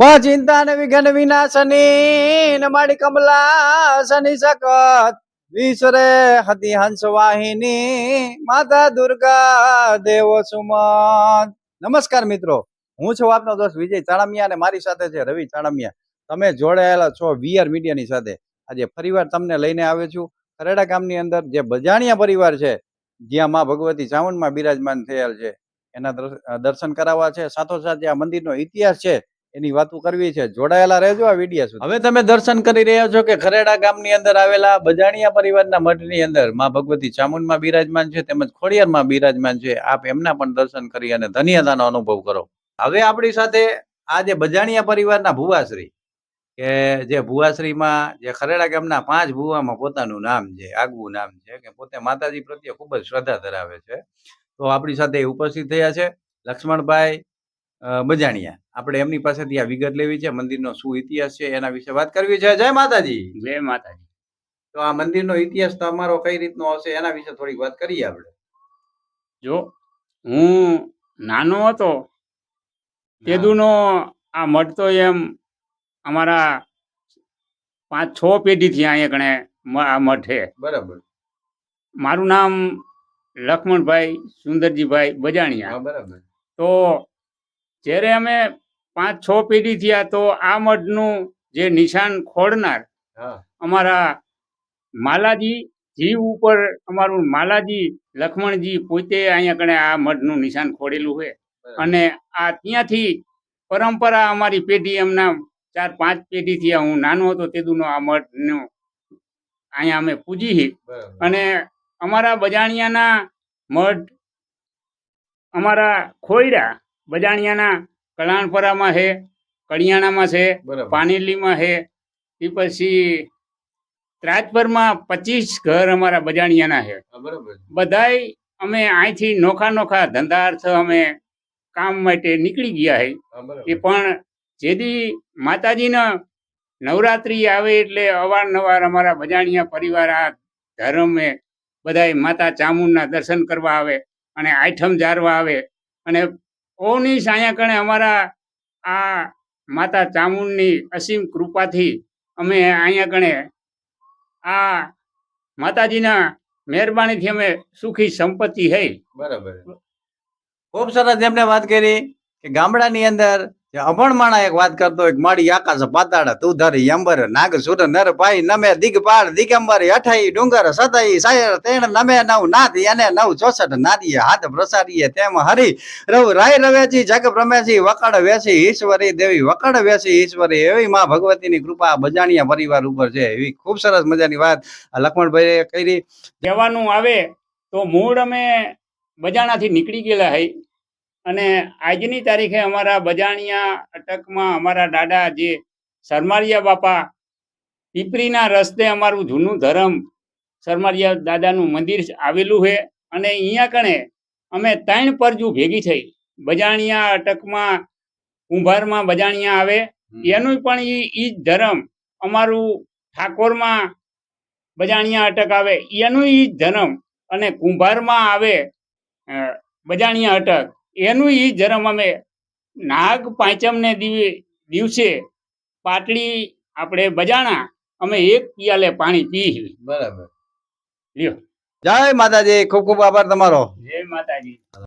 ચિંતા ને વિઘ્ન વિનાશની શનિ માડી કમલા શનિ સકત વિશ્વરે હતી હંસ વાહિની, માતા દુર્ગા દેવો સુમન. નમસ્કાર મિત્રો, હું છું આપનો દોસ્ત વિજય ચાણમિયા અને મારી સાથે છે રવિ ચાણમિયા. તમે જોડાયેલા છો વીઆર મીડિયાની સાથે. આજે ફરીવાર તમને લઈને આવ્યો છું. ખરેડા ગામની અંદર જે બજાણિયા પરિવાર છે, જ્યાં માં ભગવતી ચાવણમાં બિરાજમાન થયેલ છે, એના દર્શન કરાવવા છે. સાથોસાથ જે આ મંદિરનો ઇતિહાસ છે એની વાતો કરવી છે. જોડાયેલા રહેજો આ વીડિયો સુધી. હવે તમે દર્શન કરી રહ્યા છો કે ખરેડા ગામની અંદર આવેલા બજાણિયા પરિવારના મઠની અંદરમાં ભગવતી ચામુંડમાં બિરાજમાન છે તેમજ ખોડિયારમાં બિરાજમાન છે. આપ એમના પણ દર્શન કરી અને ધન્યતાનો અનુભવ કરો. હવે આપણી સાથે આ જે બજાણિયા પરિવારના ભુવાશ્રી કે જે ભુવાશ્રીમાં જે ખરેડા ગામના પાંચ ભુવામાં પોતાનું નામ છે આગવું નામ છે કે પોતે માતાજી પ્રત્યે ખૂબ જ શ્રદ્ધા ધરાવે છે. તો આપણી સાથે ઉપસ્થિત થયા છે લક્ષ્મણભાઈ બજાણિયા. આપણે એમની પાસેથી આ વિગત લેવી છે મંદિરનો શું ઇતિહાસ છે એના વિશે વાત કરવી છે. જય માતાજી. જય માતાજી. તો આ મંદિરનો ઇતિહાસ તમારો કઈ રીતનો હશે એના વિશે થોડીક વાત કરીએ આપણે. જો હું નાનો હતો તેદુનો આ મઠ તો એમ અમારા પાંચ છ પેઢીથી અહીંયા કણે આ મઠ બરાબર. મારું નામ લક્ષ્મણભાઈ સુંદરજીભાઈ બજાણિયા. બરાબર. તો જ્યારે અમે પાંચ છ પેઢી થયા તો આ મઢનું જે નિશાન ખોડનાર અમારા માલાજી જીવ ઉપર અમારું માલાજી લક્ષ્મણજી પોતે અહીંયા કણે આ મઢનું નિશાન ખોડેલું છે. અને આ ત્યાંથી પરંપરા અમારી પેઢી એમના ચાર પાંચ પેઢીથી આ હું નાનો હતો તેદુનો આ મઠનું અહીંયા અમે પૂજી. અને અમારા બજાણિયાના મઠ અમારા ખોયડા બજાણિયાના કળાણપરામાં છે કડિયાણામાં છે પાનેલીમાં છે એ પછી ત્રાજપરમાં પચીસ ઘર અમારા બજાણિયાના છે. બધાય અમે અહીંથી નોખા નોખા ધંધા અર્થ અમે કામ માટે નીકળી ગયા છે એ પણ જેથી માતાજીના નવરાત્રી આવે એટલે અવારનવાર અમારા બજાણિયા પરિવાર આ ધર્મે બધાય માતા ચામુંડના દર્શન કરવા આવે અને આઠમ જારવા આવે અને ઓની સાયા કણે અમારા આ માતા ચામુંડની અસીમ કૃપાથી અમે અહીંયા કણે આ માતાજીના મહેરબાનીથી અમે સુખી સંપત્તિ હૈ બરાબર. ખૂબ સરસ એમને વાત કરી કે ગામડાની અંદર અભણ માણા એક વાત કરતો એક માડી આકાશ પાતાળ તું ધરી અંબર નાગ, સુર, નર ભાઈ નમે, દિગપાળ, દિગંબર, અઠાઈ, ડુંગર, સતાઈ, સાયર, તેણ, નમે, નવ, નાથ એને નવ, ચોસઠ નાદીએ હાથ પ્રસારીએ તેમ હરી. રવ, રાય, રવેચી, જગ પ્રમેશી વકડ વેસી ઈશ્વરી દેવી, વકડ વેસી ઈશ્વરી એવી માં ભગવતીની કૃપા બજાણિયા પરિવાર ઉપર છે. એવી ખૂબ સરસ મજાની વાત લક્ષ્મણભાઈએ કરી. કહેવાનું આવે તો મૂળ અમે બજાણાથી નીકળી ગયેલા હઈ. અને આજની તારીખે અમારા બજાણિયા અટકમાં અમારા દાદા જે શરમારિયા બાપા પીપરીના રસ્તે અમારું જૂનું ધરમ શરમારિયા દાદાનું મંદિર આવેલું છે અને અહીંયા કણે અમે ત્રણ પરજુ ભેગી થઈ બજાણિયા અટકમાં કુંભારમાં બજાણિયા આવે. એનું પણ એ જ ધર્મ અમારું ઠાકોરમાં બજાણિયા અટક આવે. એનું એ જ ધર્મ અને કુંભારમાં આવે બજાણિયા અટક. એનું ઈ જ અમે નાગ પાંચમને દિવે- દિવસે પાટલી આપણે બજાણા અમે એક પિયાલે પાણી પી બરાબર. લ્યો. જય માતાજી ખૂબ ખૂબ આભાર તમારો. જય માતાજી.